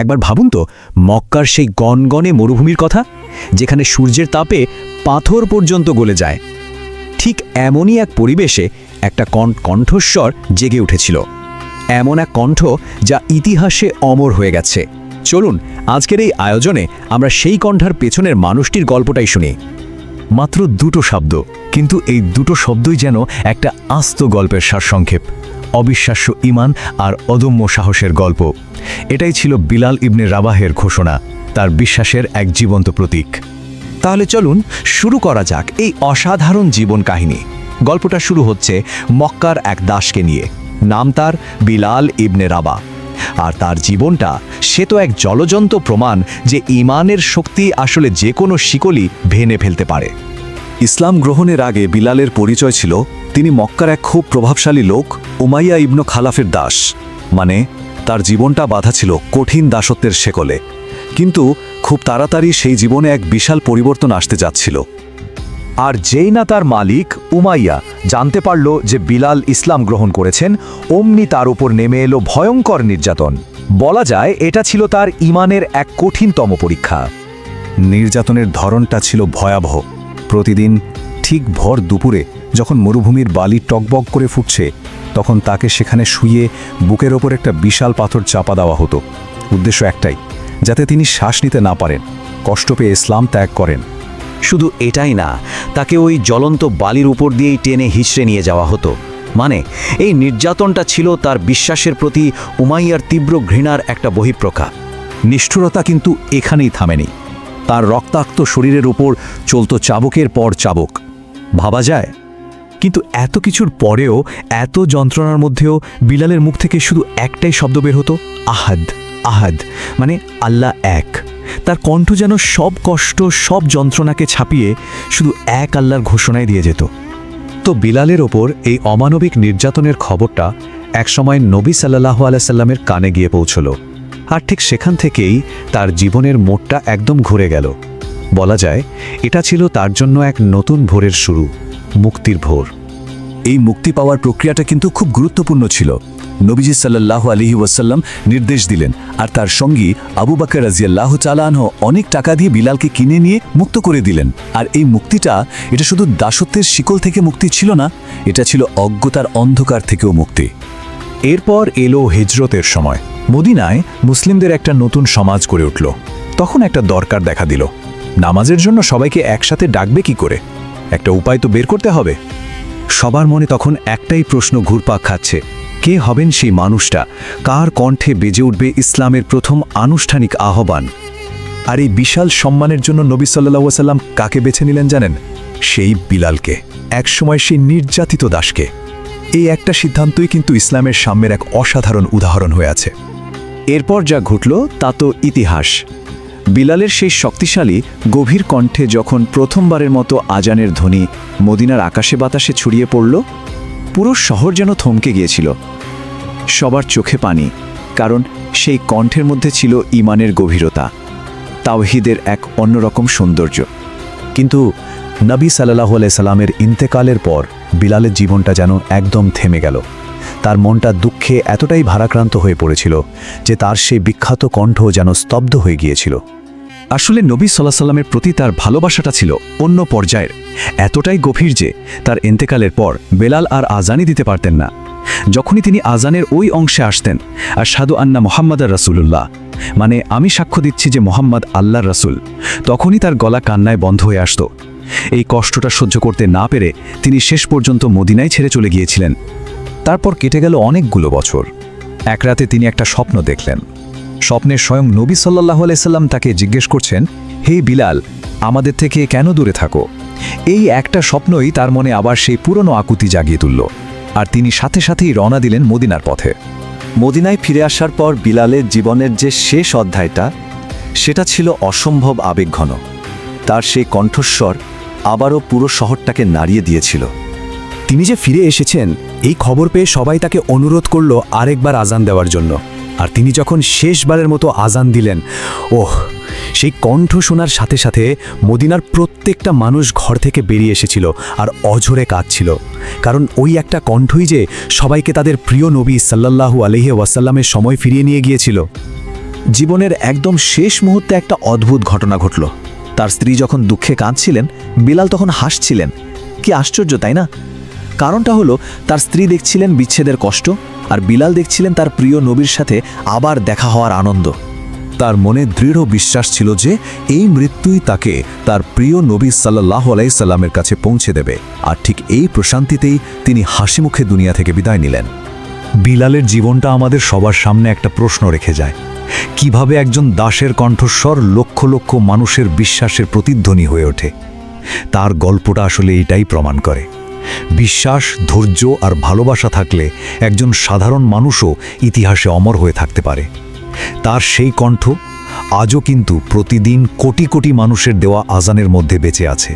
একবার ভাবুন তো, মক্কার সেই গনগনে মরুভূমির কথা, যেখানে সূর্যের তাপে পাথর পর্যন্ত গলে যায়। ঠিক এমনই এক পরিবেশে একটা কণ্ঠ কণ্ঠস্বর জেগে উঠেছিল। এমন এক কণ্ঠ যা ইতিহাসে অমর হয়ে গেছে। চলুন, আজকের এই আয়োজনে আমরা সেই কণ্ঠার পেছনের মানুষটির গল্পটাই শুনি। মাত্র দুটো শব্দ, কিন্তু এই দুটো শব্দই যেন একটা আস্ত গল্পের সারসংক্ষেপ। অবিশ্বাস্য ইমান আর অদম্য সাহসের গল্প। এটাই ছিল বিলাল ইবনে রাবাহের ঘোষণা, তার বিশ্বাসের এক জীবন্ত প্রতীক। তাহলে চলুন শুরু করা যাক এই অসাধারণ জীবন কাহিনী। গল্পটা শুরু হচ্ছে মক্কার এক দাসকে নিয়ে। নাম তার বিলাল ইবনে রাবা। আর তার জীবনটা, সে তো এক জলজন্ত প্রমাণ যে ইমানের শক্তি আসলে যে কোনো শিকলি ভেনে ফেলতে পারে। ইসলাম গ্রহণের আগে বিলালের পরিচয় ছিল, তিনি মক্কার এক খুব প্রভাবশালী লোক উমাইয়া ইবনু খালাফের দাস মানে তার জীবনটা বাধা ছিল কঠিন দাসত্বের শেকলে। কিন্তু খুব তাড়াতাড়ি সেই জীবনে এক বিশাল পরিবর্তন আসতে যাচ্ছিল। আর যেই না তার মালিক উমাইয়া জানতে পারল যে বিলাল ইসলাম গ্রহণ করেছেন, অমনি তার উপর নেমে এলো ভয়ঙ্কর নির্যাতন। বলা যায় এটা ছিল তার ইমানের এক কঠিনতম পরীক্ষা। নির্যাতনের ধরনটা ছিল ভয়াবহ। প্রতিদিন ঠিক ভর দুপুরে যখন মরুভূমির বালি টকবক করে ফুটছে তখন তাকে সেখানে শুয়ে বুকের ওপর একটা বিশাল পাথর চাপা দেওয়া হতো। উদ্দেশ্য একটাই যাতে তিনি শ্বাস নিতে না পারেন। কষ্ট পেয়ে ইসলাম ত্যাগ করেন। শুধু এটাই না তাকে ওই জ্বলন্ত বালির উপর দিয়েই টেনে হিচড়ে নিয়ে যাওয়া হতো। মানে এই নির্যাতনটা ছিল তার বিশ্বাসের প্রতি উমাইয়ার তীব্র ঘৃণার একটা বহিঃপ্রকা নিষ্ঠুরতা কিন্তু এখানেই থামেনি। তার রক্তাক্ত শরীরের উপর চলত চাবকের পর চাবক। ভাবা যায় কিন্তু এত কিছুর পরেও, এত যন্ত্রণার মধ্যেও বিলালের মুখ থেকে শুধু একটাই শব্দ বের হতো, আহাদ আহাদ মানে আল্লাহ এক। তার কণ্ঠ যেন সব কষ্ট, সব যন্ত্রণাকে ছাপিয়ে শুধু এক আল্লাহর ঘোষণায় দিয়ে যেত। তো বিলালের ওপর এই অমানবিক নির্যাতনের খবরটা একসময় নবী সাল্লাহ আলাইসাল্লামের কানে গিয়ে পৌঁছল। আর ঠিক সেখান থেকেই তার জীবনের মোড়টা একদম ঘুরে গেল। বলা যায়, এটা ছিল তার জন্য এক নতুন ভোরের শুরু, মুক্তির ভোর। এই মুক্তি পাওয়ার প্রক্রিয়াটা কিন্তু খুব গুরুত্বপূর্ণ ছিল। নবীজি সাল্লাল্লাহু আলিহি ওয়াসাল্লাম নির্দেশ দিলেন, আর তার সঙ্গী আবু বাকর রাজিয়াল্লাহ চালানহ অনেক টাকা দিয়ে বিলালকে কিনে নিয়ে মুক্ত করে দিলেন। আর এই মুক্তিটা, এটা শুধু দাসত্বের শিকল থেকে মুক্তি ছিল না, এটা ছিল অজ্ঞতার অন্ধকার থেকেও মুক্তি। এরপর এলো হিজরতের সময়। মদিনায় মুসলিমদের একটা নতুন সমাজ গড়ে উঠল। তখন একটা দরকার দেখা দিল। নামাজের জন্য সবাইকে একসাথে ডাকবে কি করে? একটা উপায় তো বের করতে হবে। সবার মনে তখন একটাই প্রশ্ন ঘুরপাক খাচ্ছে, কে হবেন সেই মানুষটা? কার কণ্ঠে বেজে উঠবে ইসলামের প্রথম আনুষ্ঠানিক আহ্বান? আর এই বিশাল সম্মানের জন্য নবী সাল্লাহ সাল্লাম কাকে বেছে নিলেন জানেন? সেই বিলালকে, একসময় সেই নির্যাতিত দাসকে। এই একটা সিদ্ধান্তই কিন্তু ইসলামের সাম্যের এক অসাধারণ উদাহরণ হয়ে আছে। এরপর যা ঘটল তা তো ইতিহাস। বিলালের সেই শক্তিশালী, গভীর কণ্ঠে যখন প্রথমবারের মতো আজানের ধ্বনি মদিনার আকাশে বাতাসে ছড়িয়ে পড়ল, পুরো শহর যেন থমকে গিয়েছিল। সবার চোখে পানি, কারণ সেই কণ্ঠের মধ্যে ছিল ইমানের গভীরতা, তাওহিদের এক অন্যরকম সৌন্দর্য। কিন্তু নবী সাল্লাহ সাল্লামের ইন্তেকালের পর বিলালের জীবনটা যেন একদম থেমে গেল। তার মনটা দুঃখে এতটাই ভারাক্রান্ত হয়ে পড়েছিল যে তার সেই বিখ্যাত কণ্ঠ যেন স্তব্ধ হয়ে গিয়েছিল। আসলে নবী সাল্লাহ সাল্লামের প্রতি তার ভালোবাসাটা ছিল অন্য পর্যায়ের। এতটাই গভীর যে তার এন্তেকালের পর বেলাল আর আজানই দিতে পারতেন না। যখনই তিনি আজানের ওই অংশে আসতেন আর সাধু আন্না মোহাম্মদ রাসুলুল্লাহ মানে আমি সাক্ষ্য দিচ্ছি যে মোহাম্মদ আল্লাহর রাসুল, তখনই তার গলা কান্নায় বন্ধ হয়ে আসত। এই কষ্টটা সহ্য করতে না পেরে তিনি শেষ পর্যন্ত মদিনায় ছেড়ে চলে গিয়েছিলেন। তারপর কেটে গেল অনেকগুলো বছর। এক রাতে তিনি একটা স্বপ্ন দেখলেন। স্বপ্নে স্বয়ং নবী সাল্লাহ আলাইসাল্লাম তাকে জিজ্ঞেস করছেন, হে বিলাল, আমাদের থেকে কেন দূরে থাকো? এই একটা স্বপ্নই তার মনে আবার সেই পুরনো আকুতি জাগিয়ে তুলল। আর তিনি সাথে সাথেই রওনা দিলেন মদিনার পথে। মদিনায় ফিরে আসার পর বিলালের জীবনের যে শেষ অধ্যায়টা, সেটা ছিল অসম্ভব আবেগঘন। তার সেই কণ্ঠস্বর আবারও পুরো শহরটাকে নাড়িয়ে দিয়েছিল। তিনি যে ফিরে এসেছেন এই খবর পেয়ে সবাই তাকে অনুরোধ করল আরেকবার আজান দেওয়ার জন্য। আর তিনি যখন শেষবারের মতো আজান দিলেন, ওহ, সেই কণ্ঠ শোনার সাথে সাথে মদিনার প্রত্যেকটা মানুষ ঘর থেকে বেরিয়ে এসেছিল আর অঝরে কাঁদছিল। কারণ ওই একটা কণ্ঠই যে সবাইকে তাদের প্রিয় নবী সাল্লাল্লাহু আলহি ওয়াসাল্লামের সময় ফিরিয়ে নিয়ে গিয়েছিল। জীবনের একদম শেষ মুহূর্তে একটা অদ্ভুত ঘটনা ঘটল। তার স্ত্রী যখন দুঃখে কাঁদছিলেন, বিলাল তখন হাসছিলেন। কি আশ্চর্য, তাই না? কারণটা হলো, তার স্ত্রী দেখছিলেন বিচ্ছেদের কষ্ট আর বিলাল দেখছিলেন তার প্রিয় নবীর সাথে আবার দেখা হওয়ার আনন্দ। তার মনে দৃঢ় বিশ্বাস ছিল যে, এই মৃত্যুই তাকে তার প্রিয় নবী সাল্লাহ আলাইসাল্লামের কাছে পৌঁছে দেবে আর ঠিক এই প্রশান্তিতেই তিনি হাসিমুখে দুনিয়া থেকে বিদায় নিলেন। বিলালের জীবনটা আমাদের সবার সামনে একটা প্রশ্ন রেখে যায়। কীভাবে একজন দাসের কণ্ঠস্বর লক্ষ লক্ষ মানুষের বিশ্বাসের প্রতিধ্বনি হয়ে ওঠে? তার গল্পটা আসলে এটাই প্রমাণ করে। বিশ্বাস, ধৈর্য আর ভালোবাসা থাকলে একজন সাধারণ মানুষও ইতিহাসে অমর হয়ে থাকতে পারে। তার সেই কণ্ঠ আজও কিন্তু প্রতিদিন কোটি কোটি মানুষের দেওয়া আজানের মধ্যে বেঁচে আছে।